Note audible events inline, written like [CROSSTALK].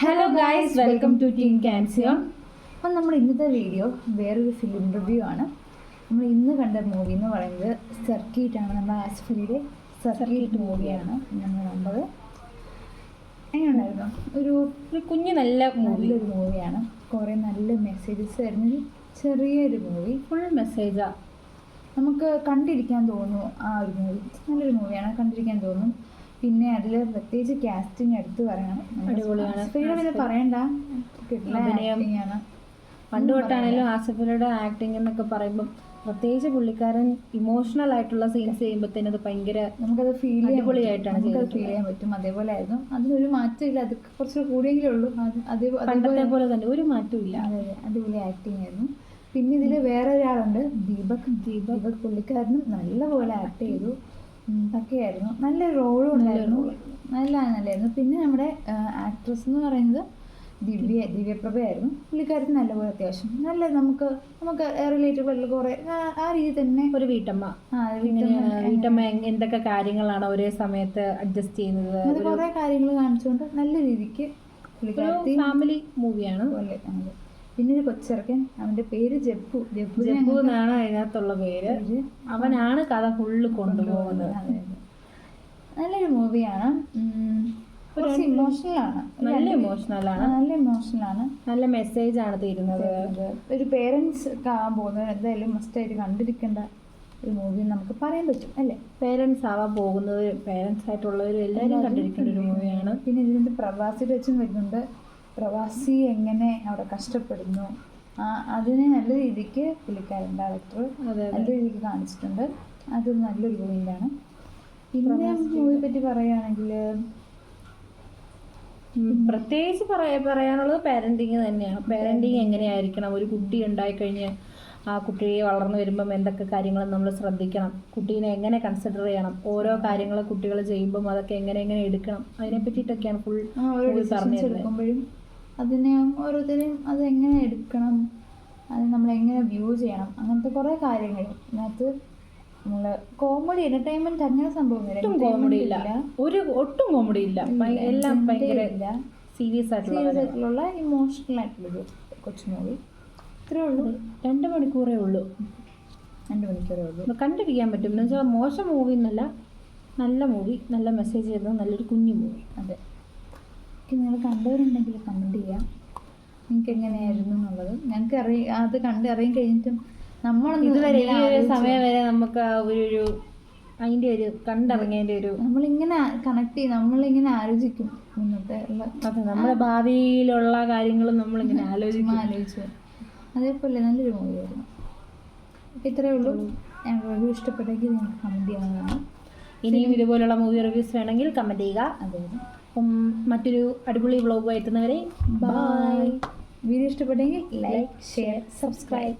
Hello guys welcome to team ക്യാൻസിയോൺ അപ്പം നമ്മൾ ഇന്നത്തെ വീഡിയോ വേറൊരു ഫിലിം റിവ്യൂ ആണ്. നമ്മൾ ഇന്ന് കണ്ട മൂവി എന്ന് പറയുന്നത് സർക്കീറ്റ് ആണ്. നമ്മുടെ ആസിഫ് അലിയുടെ സർക്കീറ്റ് മൂവിയാണ് നമ്മൾ കണ്ടത്. എങ്ങനെയുണ്ടായിരുന്നു? ഒരു ഒരു കുഞ്ഞു നല്ല നല്ലൊരു മൂവിയാണ് കുറേ നല്ല മെസ്സേജസ് വരുന്നൊരു ചെറിയൊരു മൂവി ഫുൾ മെസ്സേജാണ് നമുക്ക് കണ്ടിരിക്കാൻ തോന്നുന്നു ആ ഒരു മൂവി നല്ലൊരു മൂവിയാണ് കണ്ടിരിക്കാൻ തോന്നും പിന്നെ അതിൽ പ്രത്യേകിച്ച് കാസ്റ്റിംഗ് എടുത്ത് പറയണം. അടിപൊളിയാണ്. പിന്നെ പറയണ്ട. പണ്ട് തൊട്ടാണെങ്കിലും ആസിഫലിയുടെ ആക്ടിങ് എന്നൊക്കെ പറയുമ്പോൾ പ്രത്യേകിച്ച് പുള്ളിക്കാരൻ ഇമോഷണൽ ആയിട്ടുള്ള സീൻസ് ചെയ്യുമ്പോഴത്തേനും അത് ഭയങ്കര നമുക്കത് ഫീൽ ചെയ്യാൻ അടിപൊളിയായിട്ടാണ് ഫീൽ ചെയ്യാൻ പറ്റും. അതേപോലെ ആയിരുന്നു അതിനൊരു മാറ്റമില്ല. അത് കുറച്ച് കൂടിയെങ്കിലേ ഉള്ളൂ. അത് പണ്ടത്തെ അതേപോലെ പോലെ തന്നെ ഒരു മാറ്റവും ഇല്ല അതെ അതെ. അടിപൊളി ആക്ടിങ് ആയിരുന്നു. പിന്നെ ഇതിൽ വേറെ ഒരാളുണ്ട് ദീപക്. ദീപക് പുള്ളിക്കാരനും നല്ലപോലെ ആക്ട് ചെയ്തു. ഉം, പക്കയായിരുന്നു നല്ല റോളും ഉണ്ടായിരുന്നു. നല്ല നല്ലായിരുന്നു. പിന്നെ നമ്മുടെ ആക്ട്രസ് എന്ന് പറയുന്നത് ദിവ്യ ദിവ്യപ്രഭയായിരുന്നു. പുള്ളിക്കാരത്തിന് നല്ലപോലെ അത്യാവശ്യം. നല്ല നമുക്ക് നമുക്ക് റിലേറ്റബിൾ ആയിട്ടുള്ള കുറേ ആ- രീതി തന്നെ. ഒരു വീട്ടമ്മ. വീട്ടമ്മ. എന്തൊക്കെ കാര്യങ്ങളാണ് ഒരേ സമയത്ത് അഡ്ജസ്റ്റ് ചെയ്യുന്നത്? കുറെ കാര്യങ്ങൾ കാണിച്ചുകൊണ്ട് നല്ല രീതിക്ക് ഫാമിലി മൂവിയാണ്. പിന്നെ ഒരു കൊച്ചിറക്കൻ അവന്റെ പേര് ജബ്ബു. ജബ്ബു ജബ്ബു എന്നാണ് അതിനകത്തുള്ള പേര്. അവനാണ് കഥ ഫുള്ള് കൊണ്ടുപോകുന്നത്. നല്ലൊരു മൂവിയാണ് കുറച്ച് ഇമോഷണലാണ് നല്ല ഇമോഷണൽ ആണ്. നല്ല ഇമോഷണൽ ആണ്. നല്ല മെസ്സേജ് ആണ് തരുന്നത്. ഒരു പേരൻസ് കാണാൻ പോകുന്നത് എന്തായാലും മസ്റ്റായിട്ട് കണ്ടിരിക്കേണ്ട ഒരു മൂവി നമുക്ക് പറയാൻ പറ്റും അല്ലേ? പേരൻസ് ആവാൻ പോകുന്നത് പേരൻസ് ആയിട്ടുള്ളവരും എല്ലാവരും കണ്ടിരിക്കേണ്ട ഒരു മൂവിയാണ് പിന്നെ ഇതിന്റെ പ്രവാസിയുടെ വെച്ചും വരുന്നുണ്ട്. പ്രവാസി എങ്ങനെ അവിടെ കഷ്ടപ്പെടുന്നു? ആ അതിനെ നല്ല രീതിക്ക് പുള്ളിക്കാരൻ ഡയറക്ടർ നല്ല രീതിക്ക് കാണിച്ചിട്ടുണ്ട്. അത് നല്ലൊരു പോയിന്റാണ്. പിന്നെ മൂവിയെ പറ്റി പറയുകയാണെങ്കിൽ പ്രത്യേകിച്ച് പറയാ പറയാനുള്ളത് പാരന്റിങ് തന്നെയാണ്. പാരന്റിങ് എങ്ങനെയായിരിക്കണം? ഒരു കുട്ടി ഉണ്ടായി ഉണ്ടായിക്കഴിഞ്ഞ് ആ കുട്ടിയെ വളർന്നു വരുമ്പം എന്തൊക്കെ കാര്യങ്ങൾ നമ്മൾ ശ്രദ്ധിക്കണം? കുട്ടീനെ എങ്ങനെ കൺസിഡർ ചെയ്യണം? ഓരോ കാര്യങ്ങൾ കുട്ടികൾ ചെയ്യുമ്പം അതൊക്കെ എങ്ങനെ എങ്ങനെ എടുക്കണം? അതിനെ പറ്റിയിട്ടൊക്കെയാണ് ഫുൾ പറഞ്ഞു അതിനെ ഓരോരുത്തരെയും അത് എങ്ങനെ എടുക്കണം? അത് നമ്മൾ എങ്ങനെ വ്യൂ ചെയ്യണം? അങ്ങനത്തെ കുറേ കാര്യങ്ങൾ. ഇതിനകത്ത് കോമഡി എന്റർടൈൻമെന്റ് അങ്ങനെ സംഭവം ഒട്ടും കോമഡി ഇല്ല. ഒരു ഒട്ടും കോമഡി ഇല്ല. എല്ലാം ഭയങ്കര ഇല്ല. സീരിയസ് ആയിട്ടുള്ള ഇമോഷണൽ ആയിട്ടുള്ളൊരു കൊച്ചു മൂവി ഇത്രേ ഉള്ളൂ. രണ്ട് മണിക്കൂറേ ഉള്ളൂ. രണ്ട് മണിക്കൂറേ ഉള്ളൂ. കണ്ടിരിക്കാൻ പറ്റും. എന്ന് വെച്ചാൽ മോശം മൂവി എന്നല്ല നല്ല മൂവി നല്ല മെസ്സേജ് ചെയ്യുന്ന നല്ലൊരു കുഞ്ഞു മൂവി അതെ. നിങ്ങൾ കണ്ടവരുണ്ടെങ്കിൽ കമന്റ് ചെയ്യാം. നിങ്ങൾക്ക് എങ്ങനെയായിരുന്നു എന്നുള്ളത്. ഞങ്ങൾക്ക് അറിയ അത് കണ്ട് അറിയാൻ കഴിഞ്ഞിട്ടും നമ്മളൊന്നും ഇതുവരെ ഈ ഒരു സമയം വരെ നമുക്ക് ആ ഒരു ഒരു അതിന്റെ ഒരു കണ്ടിറങ്ങിയതിന്റെ ഒരു നമ്മളിങ്ങനെ കണക്ട് ചെയ്യും നമ്മളിങ്ങനെ ആലോചിക്കും ഇന്നത്തെ അതെ നമ്മുടെ ഭാവിയിലുള്ള കാര്യങ്ങളും നമ്മളിങ്ങനെ [LAUGHS] ആലോചിക്കും. ആലോചിച്ചു അതേപോലെ നല്ലൊരു മൂവിയായിരുന്നു അപ്പം ഇത്രയേ ഉള്ളൂ. ഞങ്ങൾ റിവ്യൂ ഇഷ്ടപ്പെട്ടെങ്കിൽ ഞങ്ങൾക്ക് കമന്റ് ചെയ്യാവുന്നതാണ്. ഇനിയും ഇതുപോലുള്ള മൂവി റിവ്യൂസ് വേണമെങ്കിൽ കമന്റ് ചെയ്യുക. അതെ. അപ്പം മറ്റൊരു അടിപൊളി വ്ളോഗുമായി എത്തുന്നവരെ ബൈ വീഡിയോ ഇഷ്ടപ്പെട്ടെങ്കിൽ ലൈക്ക് ഷെയർ സബ്സ്ക്രൈബ്